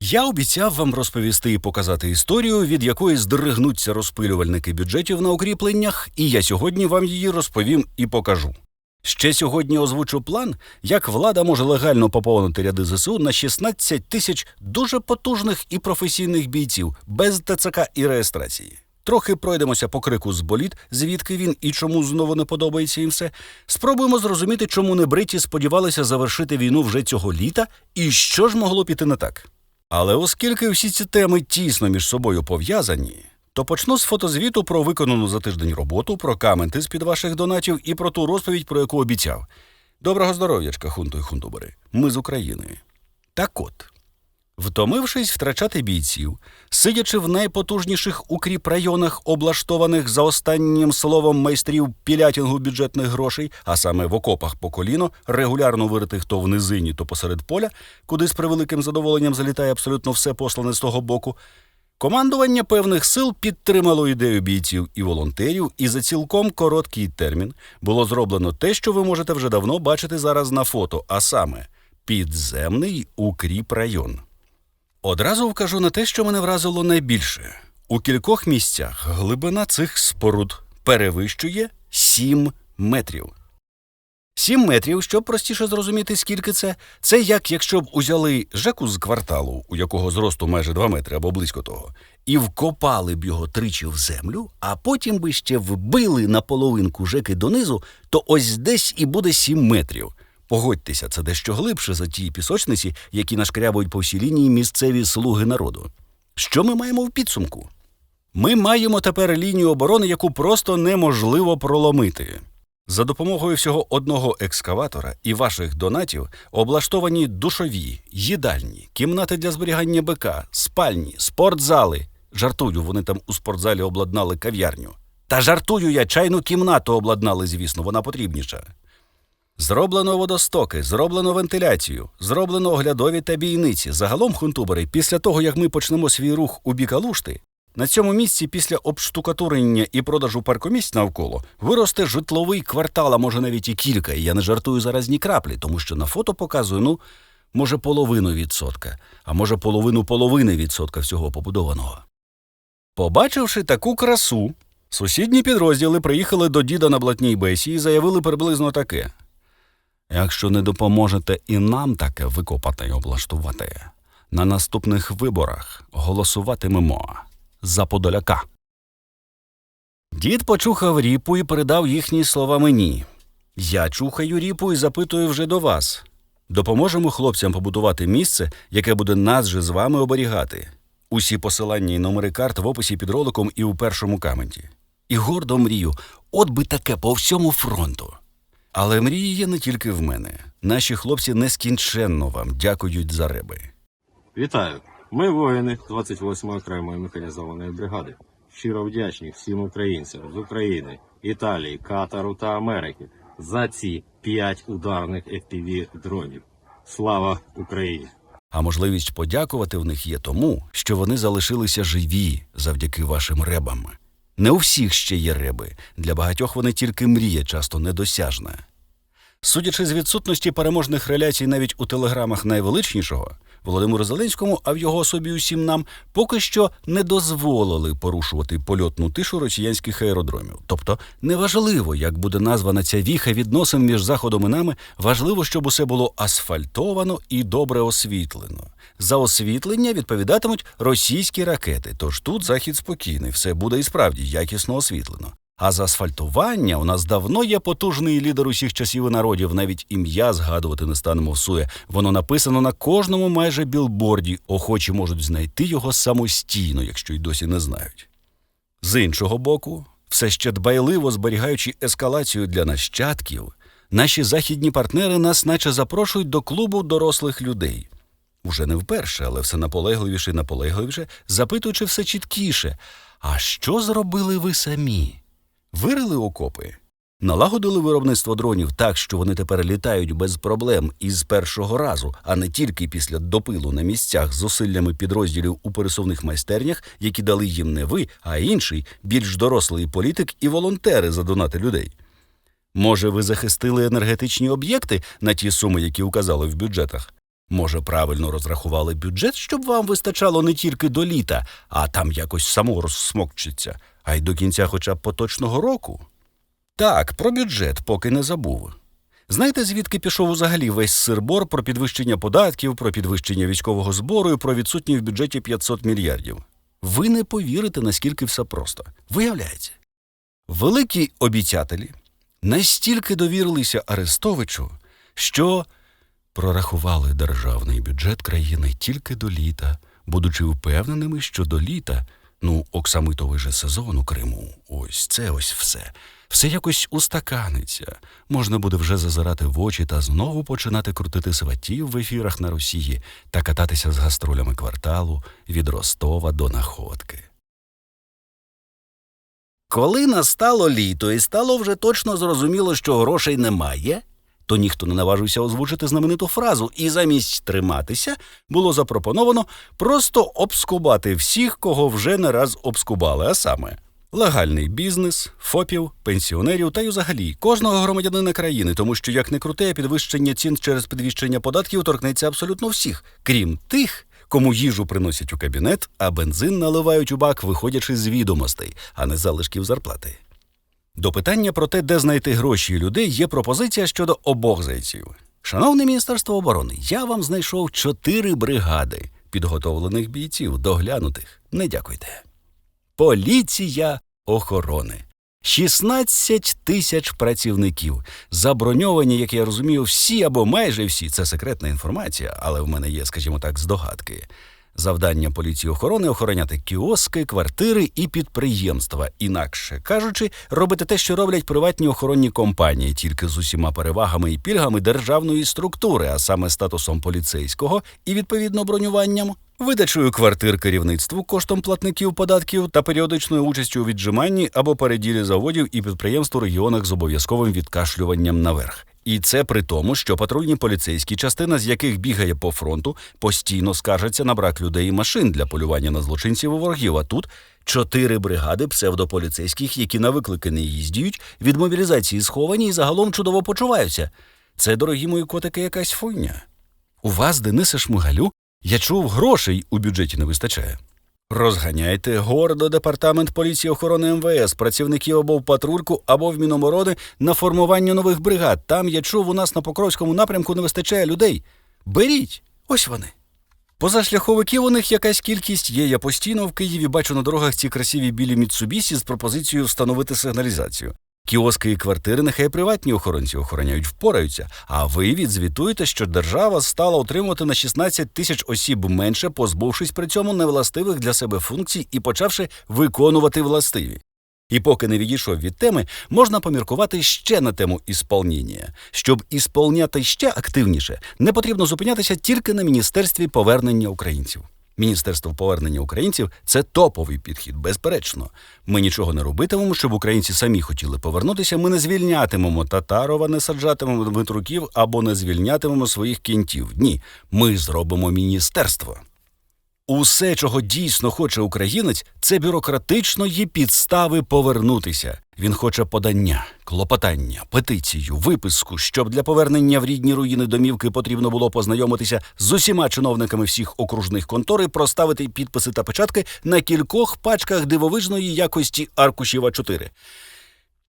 Я обіцяв вам розповісти і показати історію, від якої здригнуться розпилювальники бюджетів на укріпленнях, і я сьогодні вам її розповім і покажу. Ще сьогодні озвучу план, як влада може легально поповнити ряди ЗСУ на 16 тисяч дуже потужних і професійних бійців без ТЦК і реєстрації. Трохи пройдемося по крику з боліт, звідки він і чому знову не подобається їм все. Спробуємо зрозуміти, чому небриті сподівалися завершити війну вже цього літа, і що ж могло піти не так. Але оскільки всі ці теми тісно між собою пов'язані, то почну з фотозвіту про виконану за тиждень роботу, про каменти з-під ваших донатів і про ту розповідь, про яку обіцяв. Доброго здоров'ячка, хунту і хунтубери. Ми з України. Так от, втомившись втрачати бійців, сидячи в найпотужніших укріпрайонах, облаштованих за останнім словом майстрів пілятінгу бюджетних грошей, а саме в окопах по коліно, регулярно виритих то в низині, то посеред поля, куди з превеликим задоволенням залітає абсолютно все послане з того боку. Командування певних сил підтримало ідею бійців і волонтерів, і за цілком короткий термін було зроблено те, що ви можете вже давно бачити зараз на фото, а саме підземний укріпрайон. Одразу вкажу на те, що мене вразило найбільше. У кількох місцях глибина цих споруд перевищує 7 метрів. 7 метрів, щоб простіше зрозуміти, скільки це, це як якщо б узяли жеку з кварталу, у якого зросту майже 2 метри або близько того, і вкопали б його тричі в землю, а потім би ще вбили на половинку жеки донизу, то ось десь і буде 7 метрів. Погодьтеся, це дещо глибше за ті пісочниці, які нашкрябують по всій лінії місцеві слуги народу. Що ми маємо в підсумку? Ми маємо тепер лінію оборони, яку просто неможливо проломити. За допомогою всього одного екскаватора і ваших донатів облаштовані душові, їдальні, кімнати для зберігання БК, спальні, спортзали. Жартую, вони там у спортзалі обладнали кав'ярню. Та жартую я, чайну кімнату обладнали, звісно, вона потрібніша. Зроблено водостоки, зроблено вентиляцію, зроблено оглядові та бійниці. Загалом, хунтубери, після того як ми почнемо свій рух у бік Алушти, на цьому місці після обштукатурення і продажу паркомісць навколо виросте житловий квартал, а може навіть і кілька. І я не жартую зараз ні краплі, тому що на фото показую, ну, може, половину відсотка, а може половину половини відсотка всього побудованого. Побачивши таку красу, сусідні підрозділи приїхали до діда на блатній бесі і заявили приблизно таке. Якщо не допоможете і нам таке викопати і облаштувати, на наступних виборах голосуватимемо за Подоляка. Дід почухав ріпу і передав їхні слова мені. Я чухаю ріпу і запитую вже до вас. Допоможемо хлопцям побудувати місце, яке буде нас же з вами оберігати. Усі посилання і номери карт в описі під роликом і у першому каменті. І гордо мрію, от би таке по всьому фронту. Але мрії є не тільки в мене. Наші хлопці нескінченно вам дякують за реби. Вітаю! Ми воїни 28-ї окремої механізованої бригади. Щиро вдячні всім українцям з України, Італії, Катару та Америки за ці 5 ударних FPV дронів. Слава Україні! А можливість подякувати в них є тому, що вони залишилися живі завдяки вашим ребам. Не у всіх ще є риби, для багатьох вони тільки мрія, часто недосяжна. Судячи з відсутності переможних реляцій навіть у телеграмах найвеличнішого, Володимиру Зеленському, а в його особі усім нам, поки що не дозволили порушувати польотну тишу росіянських аеродромів. Тобто, неважливо, як буде названа ця віха відносин між Заходом і нами, важливо, щоб усе було асфальтовано і добре освітлено. За освітлення відповідатимуть російські ракети, тож тут захід спокійний, все буде і справді якісно освітлено. А за асфальтування у нас давно є потужний лідер усіх часів і народів, навіть ім'я згадувати не станемо всує. Воно написано на кожному майже білборді. Охочі можуть знайти його самостійно, якщо й досі не знають. З іншого боку, все ще дбайливо зберігаючи ескалацію для нащадків, наші західні партнери нас наче запрошують до клубу дорослих людей. Уже не вперше, але все наполегливіше і наполегливіше, запитуючи все чіткіше. А що зробили ви самі? Вирили окопи, налагодили виробництво дронів так, що вони тепер літають без проблем і з першого разу, а не тільки після допилу на місцях з зусиллями підрозділів у пересувних майстернях, які дали їм не ви, а інший, більш дорослий політик і волонтери за донати людей. Може, ви захистили енергетичні об'єкти на ті суми, які указали в бюджетах? Може, правильно розрахували бюджет, щоб вам вистачало не тільки до літа, а там якось само розсмокчиться, а й до кінця хоча б поточного року. Так, про бюджет поки не забув. Знаєте, звідки пішов взагалі весь сирбор про підвищення податків, про підвищення військового збору і про відсутні в бюджеті 500 мільярдів? Ви не повірите, наскільки все просто. Виявляється, великі обіцятелі настільки довірилися Арестовичу, що прорахували державний бюджет країни тільки до літа, будучи впевненими, що до літа, ну, оксамитовий же сезон у Криму, ось це ось все. Все якось устаканиться. Можна буде вже зазирати в очі та знову починати крутити сватів в ефірах на Росії та кататися з гастролями кварталу від Ростова до Находки. Коли настало літо і стало вже точно зрозуміло, що грошей немає, то ніхто не наважився озвучити знамениту фразу, і замість триматися було запропоновано просто обскубати всіх, кого вже не раз обскубали, а саме легальний бізнес, фопів, пенсіонерів та й взагалі кожного громадянина країни, тому що як не круте, підвищення цін через підвищення податків торкнеться абсолютно всіх, крім тих. Кому їжу приносять у кабінет, а бензин наливають у бак, виходячи з відомостей, а не залишків зарплати. До питання про те, де знайти гроші людей, є пропозиція щодо обох зайців. Шановне Міністерство оборони, я вам знайшов чотири бригади підготовлених бійців, доглянутих. Не дякуйте. Поліція охорони. 16 тисяч працівників. Заброньовані, як я розумію, всі або майже всі. Це секретна інформація, але в мене є, скажімо так, здогадки. Завдання поліції охорони охороняти кіоски, квартири і підприємства. Інакше кажучи, робити те, що роблять приватні охоронні компанії, тільки з усіма перевагами і пільгами державної структури, а саме статусом поліцейського і відповідно бронюванням, видачею квартир керівництву коштом платників податків та періодичною участю у віджиманні або переділі заводів і підприємств у регіонах з обов'язковим відкашлюванням наверх. І це при тому, що патрульні поліцейські, частина з яких бігає по фронту, постійно скаржаться на брак людей і машин для полювання на злочинців і ворогів. А тут чотири бригади псевдополіцейських, які на виклики не їздять, від мобілізації сховані і загалом чудово почуваються. Це, дорогі мої котики, якась фуйня. У вас, Денисе Шмигалю, я чув, грошей у бюджеті не вистачає. Розганяйте гордо департамент поліції охорони МВС, працівників або в патрульку, або в Міноборони на формування нових бригад. Там я чув, у нас на Покровському напрямку не вистачає людей. Беріть, ось вони. Позашляховиків у них якась кількість є. Я постійно в Києві бачу на дорогах ці красиві білі міцубісі з пропозицією встановити сигналізацію. Кіоски і квартири нехай приватні охоронці охороняють, впораються. А ви відзвітуєте, що держава стала отримувати на 16 тисяч осіб менше, позбувшись при цьому невластивих для себе функцій і почавши виконувати властиві. І поки не відійшов від теми, можна поміркувати ще на тему ісполніння. Щоб ісполняти ще активніше, не потрібно зупинятися тільки на міністерстві повернення українців. Міністерство повернення українців це топовий підхід, безперечно. Ми нічого не робитимемо, щоб українці самі хотіли повернутися. Ми не звільнятимемо Татарова, не саджатимемо Дмитруків або не звільнятимемо своїх кінтів. Ні, ми зробимо міністерство. Усе, чого дійсно хоче українець, це бюрократичної підстави повернутися. Він хоче подання, клопотання, петицію, виписку, щоб для повернення в рідні руїни домівки потрібно було познайомитися з усіма чиновниками всіх окружних контор і проставити підписи та печатки на кількох пачках дивовижної якості аркушів А4.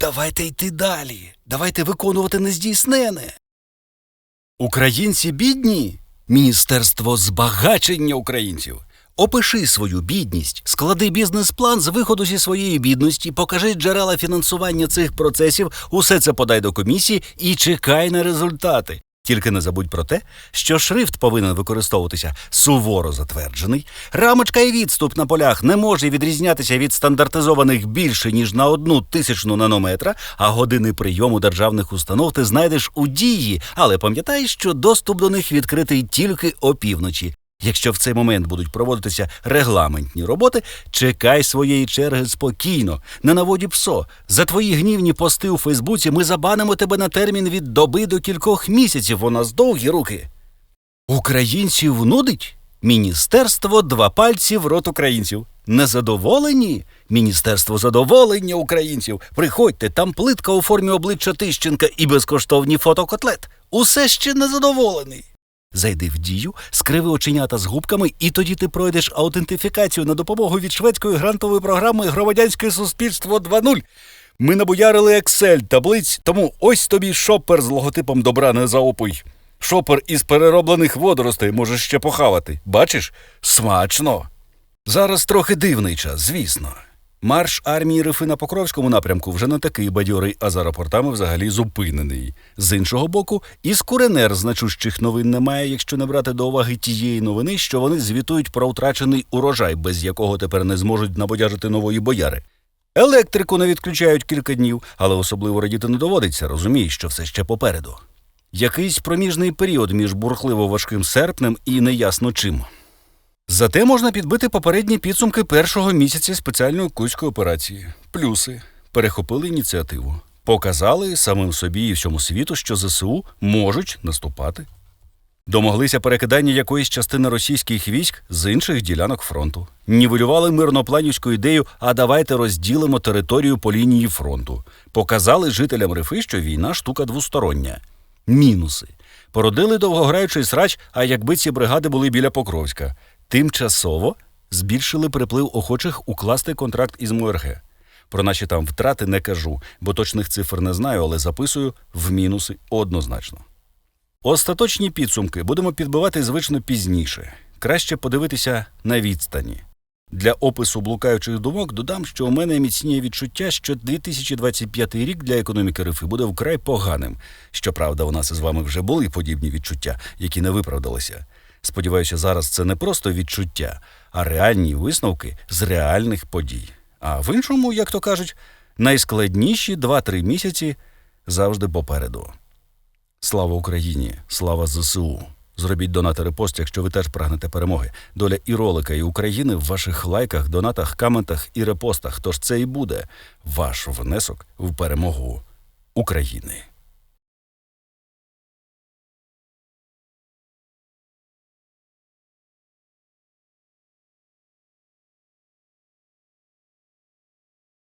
Давайте йти далі. Давайте виконувати нездійснене. Українці бідні. Міністерство збагачення українців. Опиши свою бідність, склади бізнес-план з виходу зі своєї бідності, покажи джерела фінансування цих процесів, усе це подай до комісії і чекай на результати. Тільки не забудь про те, що шрифт повинен використовуватися суворо затверджений, рамочка і відступ на полях не може відрізнятися від стандартизованих більше ніж на одну тисячну нанометра, а години прийому державних установ ти знайдеш у дії, але пам'ятай, що доступ до них відкритий тільки опівночі. Якщо в цей момент будуть проводитися регламентні роботи, чекай своєї черги спокійно, не наводі псо. За твої гнівні пости у Фейсбуці ми забанимо тебе на термін від доби до кількох місяців. У нас довгі руки. Українців нудить? Міністерство два пальці в рот українців. Незадоволені? Міністерство задоволення українців. Приходьте, там плитка у формі обличчя Тищенка і безкоштовні фотокотлет. Усе ще незадоволений. Зайди в дію, скриви оченята з губками, і тоді ти пройдеш аутентифікацію на допомогу від шведської грантової програми Громадянське суспільство 2.0. Ми набоярили Excel таблиць, тому ось тобі шопер з логотипом добра не заопуй. Шопер із перероблених водоростей можеш ще похавати. Бачиш? Смачно. Зараз трохи дивний час, звісно. Марш армії Рифи на Покровському напрямку вже не такий бадьорий, а за аеропортами взагалі зупинений. З іншого боку, і з Куренер значущих новин немає, якщо не брати до уваги тієї новини, що вони звітують про втрачений урожай, без якого тепер не зможуть набодяжити нової бояри. Електрику не відключають кілька днів, але особливо радіти не доводиться, розумієш, що все ще попереду. Якийсь проміжний період між бурхливо важким серпнем і неясно чим. Зате можна підбити попередні підсумки першого місяця спеціальної кузької операції. Плюси перехопили ініціативу, показали самим собі і всьому світу, що ЗСУ можуть наступати. Домоглися перекидання якоїсь частини російських військ з інших ділянок фронту. Нівелювали мирнопланівську ідею, а давайте розділимо територію по лінії фронту. Показали жителям Рифи, що війна штука двостороння. Мінуси. Породили довгограючий срач, а якби ці бригади були біля Покровська. Тимчасово збільшили приплив охочих укласти контракт із МОРГ. Про наші там втрати не кажу, бо точних цифр не знаю, але записую в мінуси однозначно. Остаточні підсумки будемо підбивати звично пізніше. Краще подивитися на відстані. Для опису блукаючих думок додам, що у мене міцніє відчуття, що 2025 рік для економіки Рифи буде вкрай поганим. Щоправда, у нас із вами вже були подібні відчуття, які не виправдалися. Сподіваюся, зараз це не просто відчуття, а реальні висновки з реальних подій. А в іншому, як то кажуть, найскладніші 2-3 місяці завжди попереду. Слава Україні! Слава ЗСУ! Зробіть донати репост, якщо ви теж прагнете перемоги. Доля і ролика, і України в ваших лайках, донатах, коментах і репостах. Тож це і буде ваш внесок в перемогу України.